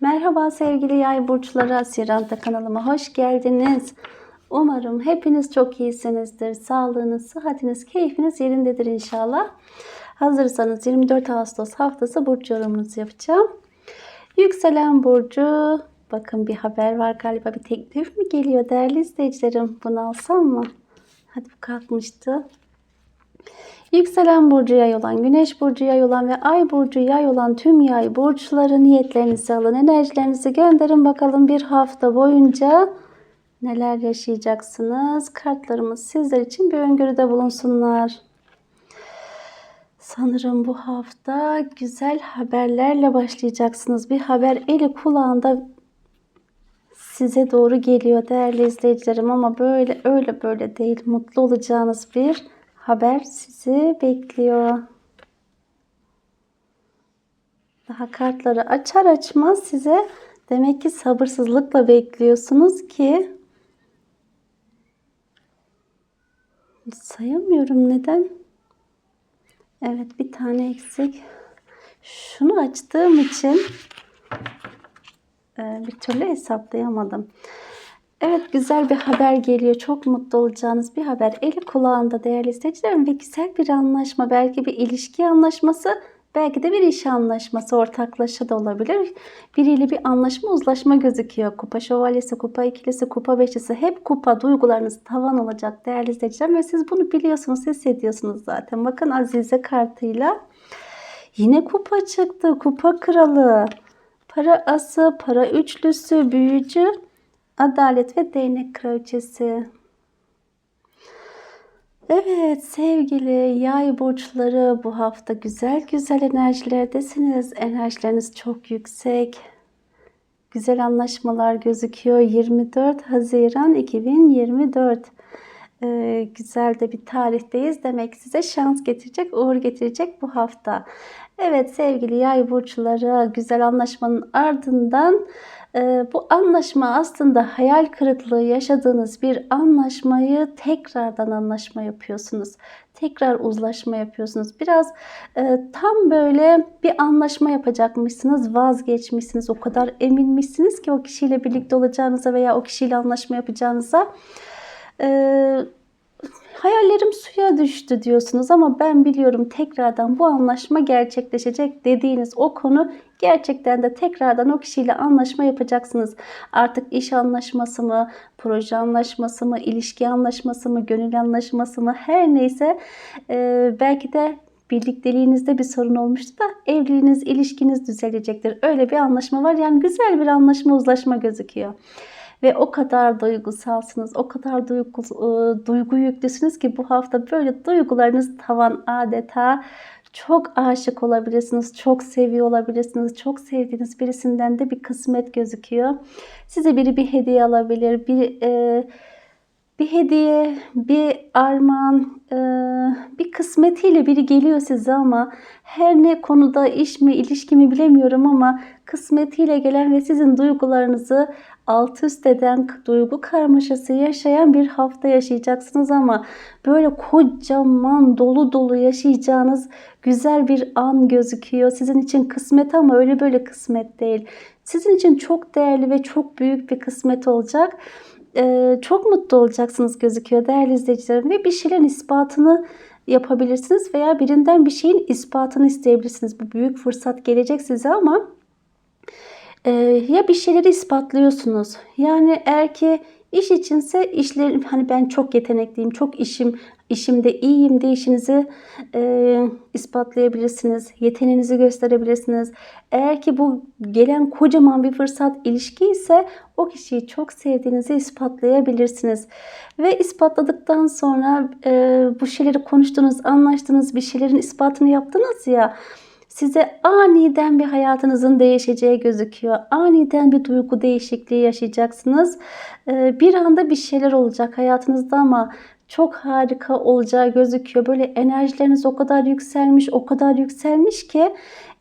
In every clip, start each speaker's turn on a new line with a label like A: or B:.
A: Merhaba sevgili yay burçları Asiranta kanalıma hoş geldiniz. Umarım hepiniz çok iyisinizdir. Sağlığınız, sıhhatiniz, keyfiniz yerindedir inşallah. Hazırsanız 24 Ağustos haftası burç yorumunuzu yapacağım. Yükselen burcu bakın bir haber var galiba bir teklif mi geliyor değerli izleyicilerim bunu alsam mı? Hadi bu kalkmıştı. Yükselen burcu yay olan, güneş burcu yay olan ve ay burcu yay olan tüm yay burçları niyetlerinizi alın, enerjilerinizi gönderin bakalım bir hafta boyunca neler yaşayacaksınız. Kartlarımız sizler için bir öngörüde bulunsunlar. Sanırım bu hafta güzel haberlerle başlayacaksınız. Bir haber eli kulağında size doğru geliyor değerli izleyicilerim ama böyle öyle böyle değil. Mutlu olacağınız bir haber sizi bekliyor. Daha kartları açar açmaz size demek ki sabırsızlıkla bekliyorsunuz ki sayamıyorum neden? Evet bir tane eksik. Şunu açtığım için e, bir türlü hesaplayamadım. Evet güzel bir haber geliyor. Çok mutlu olacağınız bir haber. Eli kulağında değerli izleyicilerim ve güzel bir anlaşma. Belki bir ilişki anlaşması, belki de bir iş anlaşması, ortaklaşa da olabilir. Biriyle bir anlaşma, uzlaşma gözüküyor. Kupa şövalyesi, kupa ikilisi, kupa beşlisi hep kupa duygularınız tavan olacak değerli izleyicilerim. Ve siz bunu biliyorsunuz, hissediyorsunuz zaten. Bakın Azize kartıyla yine kupa çıktı. Kupa kralı. Para ası, para üçlüsü, büyücü, Adalet ve Değnek Kraliçesi. Evet sevgili yay burçları bu hafta güzel güzel enerjilerdesiniz. Enerjileriniz çok yüksek. Güzel anlaşmalar gözüküyor. 24 Haziran 2024. Ee, güzel de bir tarihteyiz. Demek size şans getirecek, uğur getirecek bu hafta. Evet sevgili yay burçları güzel anlaşmanın ardından bu anlaşma aslında hayal kırıklığı yaşadığınız bir anlaşmayı tekrardan anlaşma yapıyorsunuz. Tekrar uzlaşma yapıyorsunuz. Biraz e, tam böyle bir anlaşma yapacakmışsınız, vazgeçmişsiniz. O kadar eminmişsiniz ki o kişiyle birlikte olacağınıza veya o kişiyle anlaşma yapacağınıza. E, hayallerim suya düştü diyorsunuz ama ben biliyorum tekrardan bu anlaşma gerçekleşecek dediğiniz o konu gerçekten de tekrardan o kişiyle anlaşma yapacaksınız. Artık iş anlaşması mı, proje anlaşması mı, ilişki anlaşması mı, gönül anlaşması mı her neyse e, belki de birlikteliğinizde bir sorun olmuştu da evliliğiniz, ilişkiniz düzelecektir. Öyle bir anlaşma var. Yani güzel bir anlaşma, uzlaşma gözüküyor. Ve o kadar duygusalsınız, o kadar duygu, e, duygu yüklüsünüz ki bu hafta böyle duygularınız tavan adeta çok aşık olabilirsiniz, çok seviyor olabilirsiniz. Çok sevdiğiniz birisinden de bir kısmet gözüküyor. Size biri bir hediye alabilir, bir e, bir hediye, bir armağan, e, bir kısmetiyle biri geliyor size ama her ne konuda iş mi, ilişki mi bilemiyorum ama kısmetiyle gelen ve sizin duygularınızı alt üst eden duygu karmaşası yaşayan bir hafta yaşayacaksınız ama böyle kocaman dolu dolu yaşayacağınız güzel bir an gözüküyor. Sizin için kısmet ama öyle böyle kısmet değil. Sizin için çok değerli ve çok büyük bir kısmet olacak. Ee, çok mutlu olacaksınız gözüküyor değerli izleyicilerim ve bir şeylerin ispatını yapabilirsiniz veya birinden bir şeyin ispatını isteyebilirsiniz. Bu büyük fırsat gelecek size ama e, ya bir şeyleri ispatlıyorsunuz. Yani eğer ki iş içinse işlerim hani ben çok yetenekliyim, çok işim işimde iyiyim de işinizi e, ispatlayabilirsiniz. Yeteneğinizi gösterebilirsiniz. Eğer ki bu gelen kocaman bir fırsat ilişki ise o kişiyi çok sevdiğinizi ispatlayabilirsiniz. Ve ispatladıktan sonra e, bu şeyleri konuştunuz, anlaştınız, bir şeylerin ispatını yaptınız ya size aniden bir hayatınızın değişeceği gözüküyor. Aniden bir duygu değişikliği yaşayacaksınız. Ee, bir anda bir şeyler olacak hayatınızda ama çok harika olacağı gözüküyor. Böyle enerjileriniz o kadar yükselmiş, o kadar yükselmiş ki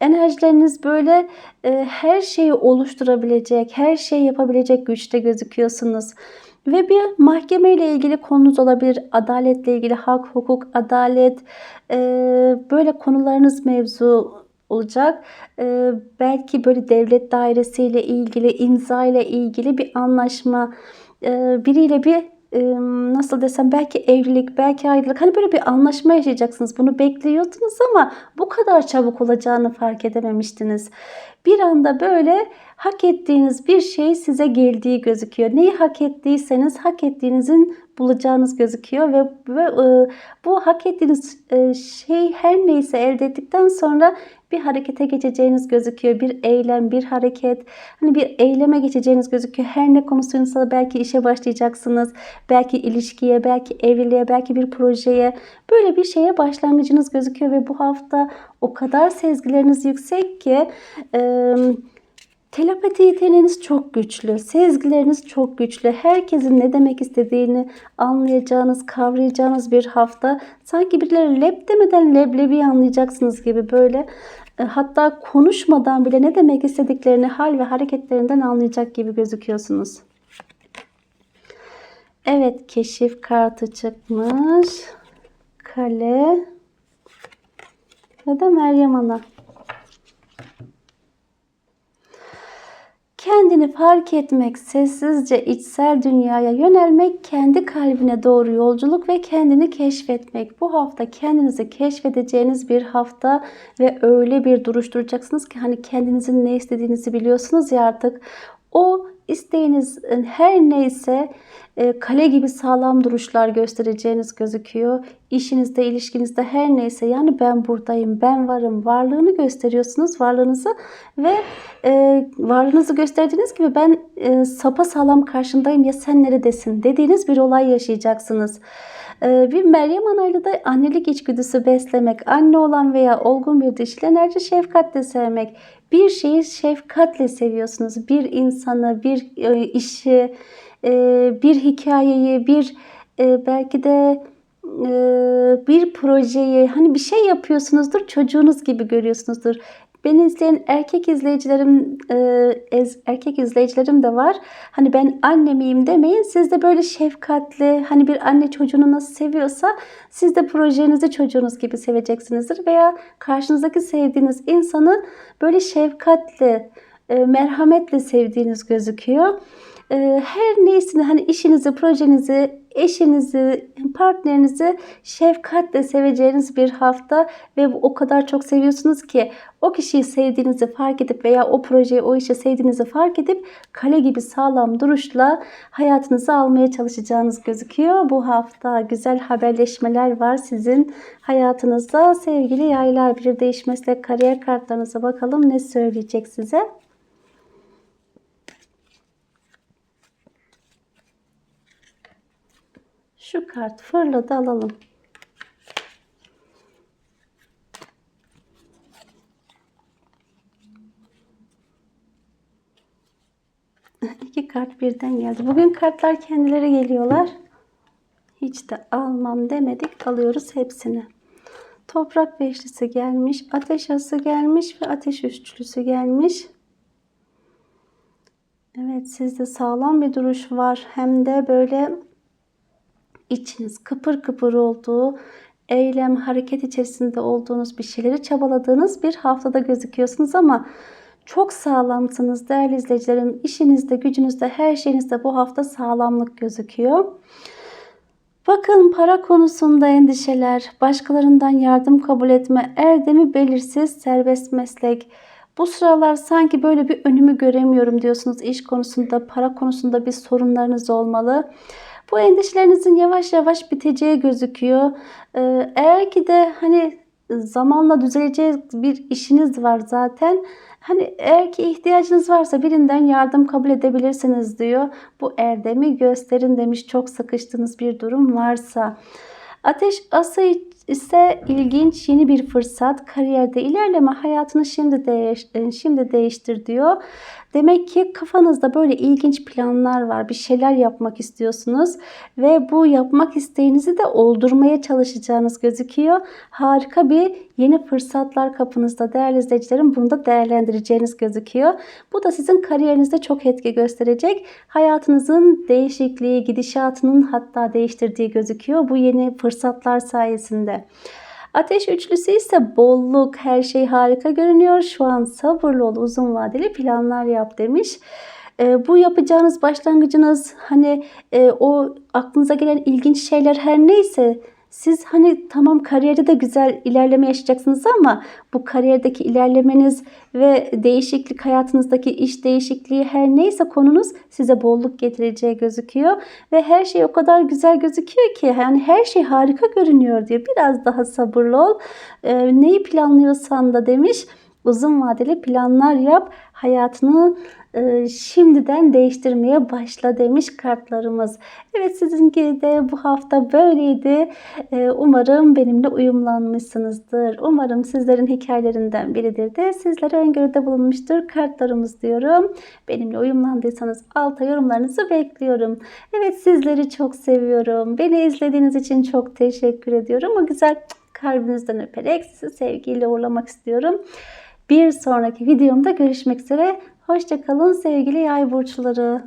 A: enerjileriniz böyle e, her şeyi oluşturabilecek, her şeyi yapabilecek güçte gözüküyorsunuz. Ve bir mahkeme ile ilgili konunuz olabilir. Adaletle ilgili hak, hukuk, adalet e, böyle konularınız mevzu olacak. Ee, belki böyle devlet dairesiyle ilgili, imza ile ilgili bir anlaşma, e, biriyle bir e, nasıl desem belki evlilik, belki ayrılık. Hani böyle bir anlaşma yaşayacaksınız. Bunu bekliyordunuz ama bu kadar çabuk olacağını fark edememiştiniz. Bir anda böyle hak ettiğiniz bir şey size geldiği gözüküyor. Neyi hak ettiyseniz hak ettiğinizin bulacağınız gözüküyor ve, ve e, bu hak ettiğiniz e, şey her neyse elde ettikten sonra bir harekete geçeceğiniz gözüküyor. Bir eylem, bir hareket. Hani bir eyleme geçeceğiniz gözüküyor. Her ne konusuysa belki işe başlayacaksınız. Belki ilişkiye, belki evliliğe, belki bir projeye. Böyle bir şeye başlangıcınız gözüküyor ve bu hafta o kadar sezgileriniz yüksek ki e, Telepati yeteneğiniz çok güçlü, sezgileriniz çok güçlü. Herkesin ne demek istediğini anlayacağınız, kavrayacağınız bir hafta. Sanki birileri lep demeden leblebi anlayacaksınız gibi böyle. E, hatta konuşmadan bile ne demek istediklerini hal ve hareketlerinden anlayacak gibi gözüküyorsunuz. Evet, keşif kartı çıkmış. Kale ve de Meryem Ana. Kendini fark etmek, sessizce içsel dünyaya yönelmek, kendi kalbine doğru yolculuk ve kendini keşfetmek. Bu hafta kendinizi keşfedeceğiniz bir hafta ve öyle bir duruş duracaksınız ki hani kendinizin ne istediğinizi biliyorsunuz ya artık. O isteğiniz her neyse e, kale gibi sağlam duruşlar göstereceğiniz gözüküyor. İşinizde, ilişkinizde her neyse yani ben buradayım, ben varım, varlığını gösteriyorsunuz, varlığınızı ve e, varlığınızı gösterdiğiniz gibi ben e, sapa sağlam karşındayım ya sen neredesin dediğiniz bir olay yaşayacaksınız. E, bir Meryem Ana'yla da annelik içgüdüsü beslemek, anne olan veya olgun bir dişil enerji şefkatle sevmek. Bir şeyi şefkatle seviyorsunuz. Bir insanı, bir e, işi, e, bir hikayeyi, bir belki de bir projeyi hani bir şey yapıyorsunuzdur çocuğunuz gibi görüyorsunuzdur. Beni izleyen erkek izleyicilerim erkek izleyicilerim de var. Hani ben annemiyim demeyin. Siz de böyle şefkatli hani bir anne çocuğunu nasıl seviyorsa siz de projenizi çocuğunuz gibi seveceksinizdir. Veya karşınızdaki sevdiğiniz insanı böyle şefkatle merhametle sevdiğiniz gözüküyor. Ee, her neyisini hani işinizi, projenizi, eşinizi, partnerinizi şefkatle seveceğiniz bir hafta ve o kadar çok seviyorsunuz ki o kişiyi sevdiğinizi fark edip veya o projeyi, o işi sevdiğinizi fark edip kale gibi sağlam duruşla hayatınızı almaya çalışacağınız gözüküyor. Bu hafta güzel haberleşmeler var sizin hayatınızda. Sevgili yaylar bir değişmezse kariyer kartlarınıza bakalım ne söyleyecek size. Şu kart fırladı alalım. İki kart birden geldi. Bugün kartlar kendileri geliyorlar. Hiç de almam demedik. Alıyoruz hepsini. Toprak beşlisi gelmiş. Ateş ası gelmiş ve ateş üçlüsü gelmiş. Evet sizde sağlam bir duruş var. Hem de böyle içiniz kıpır kıpır olduğu, eylem, hareket içerisinde olduğunuz bir şeyleri çabaladığınız bir haftada gözüküyorsunuz ama çok sağlamsınız değerli izleyicilerim. İşinizde, gücünüzde, her şeyinizde bu hafta sağlamlık gözüküyor. Bakın para konusunda endişeler, başkalarından yardım kabul etme, erdemi belirsiz, serbest meslek. Bu sıralar sanki böyle bir önümü göremiyorum diyorsunuz. İş konusunda, para konusunda bir sorunlarınız olmalı. Bu endişelerinizin yavaş yavaş biteceği gözüküyor. Ee, eğer ki de hani zamanla düzeleceği bir işiniz var zaten. Hani eğer ki ihtiyacınız varsa birinden yardım kabul edebilirsiniz diyor. Bu erdemi gösterin demiş çok sıkıştığınız bir durum varsa. Ateş ası ise ilginç yeni bir fırsat. Kariyerde ilerleme hayatını şimdi değiş, şimdi değiştir diyor. Demek ki kafanızda böyle ilginç planlar var. Bir şeyler yapmak istiyorsunuz ve bu yapmak isteğinizi de oldurmaya çalışacağınız gözüküyor. Harika bir yeni fırsatlar kapınızda değerli izleyicilerim. Bunu da değerlendireceğiniz gözüküyor. Bu da sizin kariyerinizde çok etki gösterecek. Hayatınızın değişikliği, gidişatının hatta değiştirdiği gözüküyor. Bu yeni fırsatlar sayesinde. Ateş üçlüsü ise bolluk, her şey harika görünüyor. Şu an sabırlı ol, uzun vadeli planlar yap demiş. E, bu yapacağınız başlangıcınız hani e, o aklınıza gelen ilginç şeyler her neyse siz hani tamam kariyerde de güzel ilerleme yaşayacaksınız ama bu kariyerdeki ilerlemeniz ve değişiklik hayatınızdaki iş değişikliği her neyse konunuz size bolluk getireceği gözüküyor ve her şey o kadar güzel gözüküyor ki yani her şey harika görünüyor diyor. Biraz daha sabırlı ol. E, neyi planlıyorsan da demiş uzun vadeli planlar yap. Hayatını e, şimdiden değiştirmeye başla demiş kartlarımız. Evet sizinki de bu hafta böyleydi. E, umarım benimle uyumlanmışsınızdır. Umarım sizlerin hikayelerinden biridir de sizlere öngörüde bulunmuştur kartlarımız diyorum. Benimle uyumlandıysanız alta yorumlarınızı bekliyorum. Evet sizleri çok seviyorum. Beni izlediğiniz için çok teşekkür ediyorum. O güzel kalbinizden öperek sizi sevgiyle uğurlamak istiyorum. Bir sonraki videomda görüşmek üzere. Hoşçakalın sevgili yay burçları.